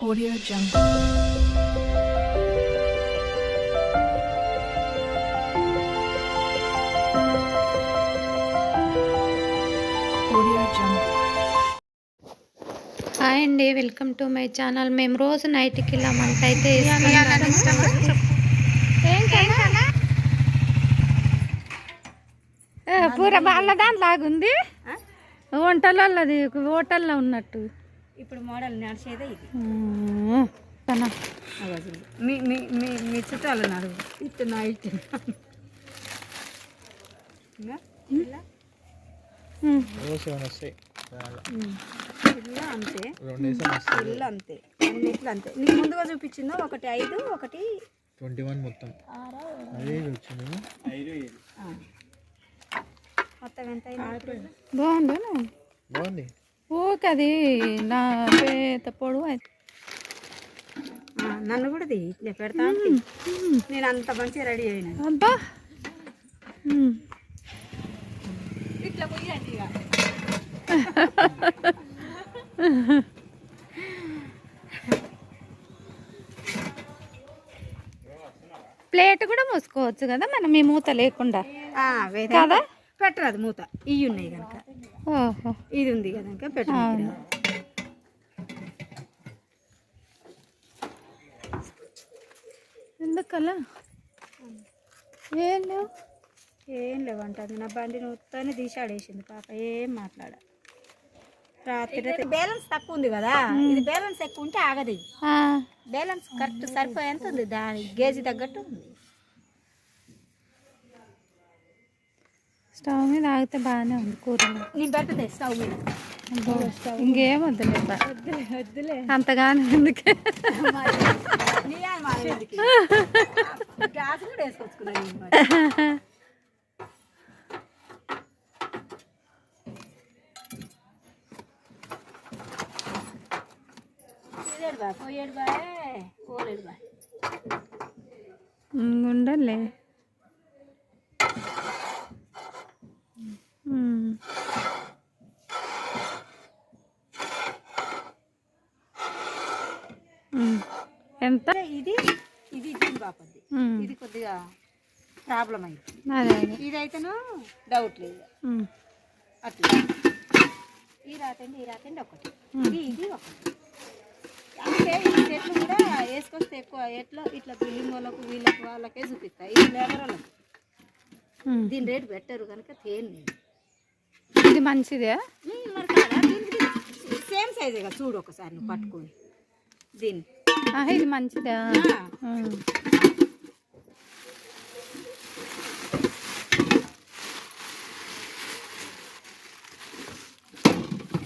Audio Jungle. Audio Jungle. Hi అండి welcome to my channel మేము రోజు నైట్కి ఇలా వంట అయితే పూర వాళ్ళ దాంట్లాగుంది వంటలది హోటల్లో ఉన్నట్టు. ఇప్పుడు మోడల్ నడిచేదే ఇది. మీ మీ మీ మీ చుట్టాలు నడుగు ఇటు నా ఇటు. అంతే. అంతే. అన్నిట్లో అంతే. నీకు ముందుగా చూపించిందో? ఒకటి ఐదు ఒకటి ట్వంటీ వన్ మొత్తం. అదే వచ్చింది. ఆ. మొత్తం ఎంత బాగుందా? బాగుంది. ఊకే అది నా పేత పొడవు అయితే నన్ను కూడా తీ ఇట్లా పెడతా. నేను అంత మంచిగా రెడీ అయినా. అబ్బా. ఇట్లా పోయండి ఇక. ప్లేట్ కూడా మూసుకోవచ్చు కదా మనం ఈ మూత లేకుండా. ఆ, వేరే కదా? పెట్టరాదు మూత. ఇవి ఉన్నాయి కనుక ఇది ఉంది కనుక పెట్టరాదు ఎందుకలా? ఏం లేవు? ఏం లేవంటది నా బండి మొత్తాన్ని తీసి ఆడేసింది పాప ఏం మాట్లాడ. రాత్రి బ్యాలెన్స్ తక్కువ ఉంది కదా ఇది బ్యాలెన్స్ ఎక్కువ ఉంటే ఆగదు. బ్యాలెన్స్ కరెక్ట్ సరిపోయేంత ఉంది దాని గేజీ తగ్గట్టు ఉంది. స్టవ్ మీద ఆగితే బాగానే ఉంది కూరలు. నేను పెడుతుంది స్టవ్ మీద. ఇంకేం వద్దులే. వద్దులే వద్దులే. అంతగానే ఎందుకే? నీ అని మా ఇంటికి. గ్యాస్ కూడా వేసుకొచ్చుకున్నాను నేను మరి. ఇదేడు బా పోయేడు బాయ్ పోలేడు బాయ్ ఉండలే ఉమ్. ఉమ్. ఎంత? ఇది ఇది ఇచ్చింది పాపది. ఉమ్. ఇది కొద్దిగా ప్రాబ్లం అయింది అదే ఇదైతేనో డౌట్ లేదు. అట్లా. ఈ రాతండి ఈ రాతండి ఒకటి. ఇది ఇది ఒకటి. అంటే ఈ చెట్లు కూడా వేసుకొస్తే ఎక్కువ ఎట్లా? ఇట్లా బిల్డింగ్ వాళ్ళకు వీళ్ళకి వాళ్ళకే చూపిస్తాయి ఇది లేబర్ వాళ్ళకి. దీని రేటు పెట్టరు కనుక తేను ఇది మంచిదే? మరి సేమ్ సైజే కదా చూడు ఒకసారి నువ్వు పట్టుకొని. దీన్ని. ఇది మంచిదా.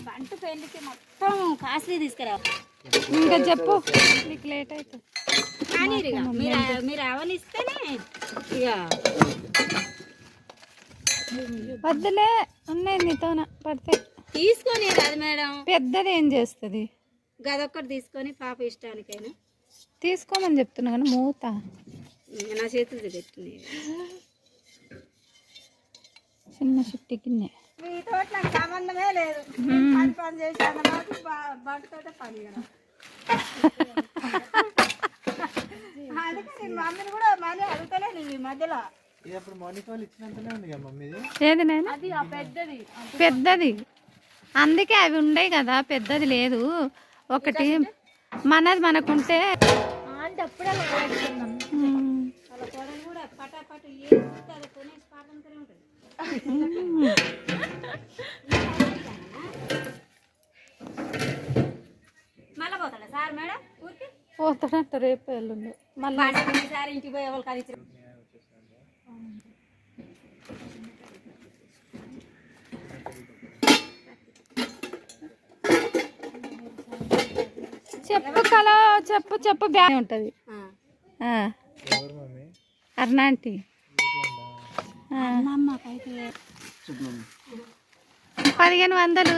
బంటు పెళ్ళికి మొత్తం కాస్ట్లీ తీసుకురా. ఇంకా చెప్పు నీకు లేట్ అవుతుంది కానీ మీరు మీరు అవనిస్తేనే ఇక వద్దులే ఉన్నాయి నీతోన పడితే. తీసుకొని రాదు మేడం. పెద్దది ఏం చేస్తుంది? గదొక్కటి తీసుకొని పాప ఇష్టానికైనా. తీసుకోమని చెప్తున్నా కానీ మూత. నా చేతులు పెట్టినాయి చిన్న షిట్టి గిన్నె మీతో నాకు సంబంధమే లేదు. పని పని చేసాను బంటతోటే పని కదా. అందుకే నేను మమ్మీని కూడా మళ్ళీ అడుగుతలే నేను ఈ మధ్యలో. ఏది నేను పెద్దది. అందుకే అవి ఉండయి కదా పెద్దది లేదు. ఒకటి. మనది మనకుంటే ఉమ్. వాళ్ళ కోడలు కూడా పటాపట ఏం చూస్తే అది కొనేసి పాపంతోనే ఉంటుంది. మళ్ళీ పోతాడా సార్ మేడం ఊరికి? పోతాడంట రేపు ఎల్లుండి. మళ్ళీ ఇంటికి పోయే వాళ్ళు చెప్పు కల చెప్పు చెప్పు బ్యాగ్ ఉంటుంది. అర్నాంటి పదిహేను వందలు.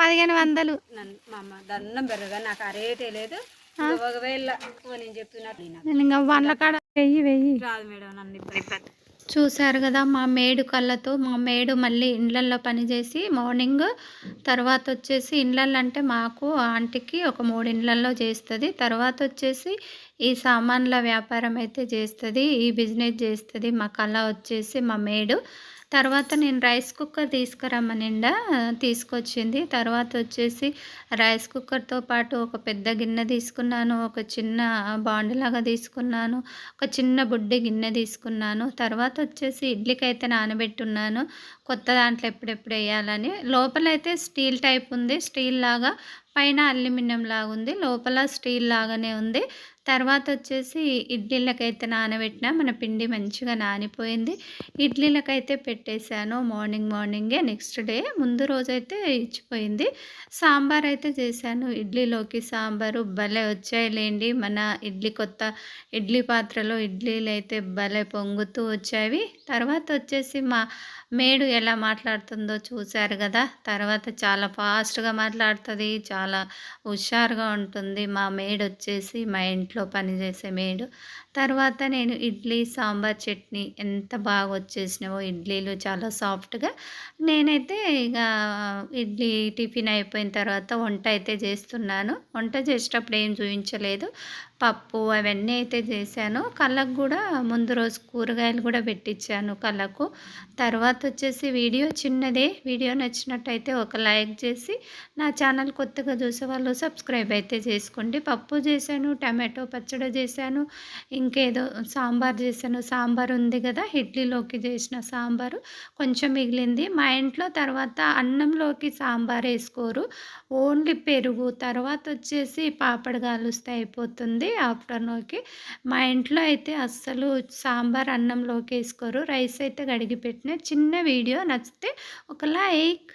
పదిహేను వందలు. దండం పెరగా నాకు ఆ రేటే లేదు. ఒకవేళ నేను. నేను ఇంకా వండ్ల కాడ వెయ్యి వెయ్యి. రాదు మేడం నన్ను ఇబ్బంది చూశారు కదా మా మేడు కళ్ళతో మా మేడు మళ్ళీ ఇండ్లల్లో పనిచేసి మార్నింగ్ తర్వాత వచ్చేసి ఇండ్లల్లో అంటే మాకు ఆంటీకి ఒక మూడు ఇండ్లల్లో చేస్తుంది. తర్వాత వచ్చేసి ఈ సామాన్ల వ్యాపారం అయితే చేస్తుంది ఈ బిజినెస్ చేస్తుంది. మా కళ వచ్చేసి మా మేడు. తర్వాత నేను రైస్ కుక్కర్ తీసుకురమ్మనిండా తీసుకొచ్చింది. తర్వాత వచ్చేసి రైస్ కుక్కర్తో పాటు ఒక పెద్ద గిన్నె తీసుకున్నాను ఒక చిన్న బాండిలాగా తీసుకున్నాను ఒక చిన్న బుడ్డి గిన్నె తీసుకున్నాను. తర్వాత వచ్చేసి ఇడ్లీకైతే నానబెట్టున్నాను. కొత్త దాంట్లో ఎప్పుడెప్పుడు వేయాలని. లోపలైతే స్టీల్ టైప్ ఉంది. స్టీల్ లాగా పైన అల్యూమినియం లాగా ఉంది లోపల స్టీల్ లాగానే ఉంది. తర్వాత వచ్చేసి ఇడ్లీలకైతే నానబెట్టిన మన పిండి మంచిగా నానిపోయింది. ఇడ్లీలకైతే పెట్టేశాను మార్నింగ్ మార్నింగే నెక్స్ట్ డే ముందు రోజైతే ఇచ్చిపోయింది. సాంబార్ అయితే చేశాను. ఇడ్లీలోకి సాంబారు భలే వచ్చాయిలేండి. మన ఇడ్లీ కొత్త ఇడ్లీ పాత్రలో ఇడ్లీలు అయితే భలే పొంగుతూ వచ్చాయి. తర్వాత వచ్చేసి మా మేడు ఎలా మాట్లాడుతుందో చూశారు కదా? తర్వాత చాలా ఫాస్ట్గా మాట్లాడుతుంది చాలా చాలా హుషారుగా ఉంటుంది. మా మేడ్ వచ్చేసి మా ఇంట్లో పనిచేసే మేడు. తర్వాత నేను ఇడ్లీ సాంబార్ చట్నీ ఎంత బాగా వచ్చేసినావో ఇడ్లీలు చాలా సాఫ్ట్గా నేనైతే ఇక ఇడ్లీ టిఫిన్ అయిపోయిన తర్వాత వంట అయితే చేస్తున్నాను. వంట చేసేటప్పుడు ఏం చూపించలేదు పప్పు అవన్నీ అయితే చేశాను. కళ్ళకు కూడా ముందు రోజు కూరగాయలు కూడా పెట్టించాను కళ్ళకు. తర్వాత వచ్చేసి వీడియో చిన్నదే. వీడియో నచ్చినట్టయితే ఒక లైక్ చేసి నా ఛానల్ కొత్తగా చూసే వాళ్ళు సబ్స్క్రైబ్ అయితే చేసుకోండి. పప్పు చేశాను టమాటో పచ్చడి చేశాను. ఇంకేదో సాంబార్ చేశాను. సాంబార్ ఉంది కదా ఇడ్లీలోకి చేసిన సాంబారు కొంచెం మిగిలింది. మా ఇంట్లో తర్వాత అన్నంలోకి సాంబార్ వేసుకోరు. ఓన్లీ పెరుగు తర్వాత వచ్చేసి పాపడ కాలుస్తే అయిపోతుంది ఆఫ్టర్నూన్కి. మా ఇంట్లో అయితే అస్సలు సాంబార్ అన్నంలోకి వేసుకోరు. రైస్ అయితే కడిగి పెట్టిన. చిన్న వీడియో నచ్చితే ఒక లైక్.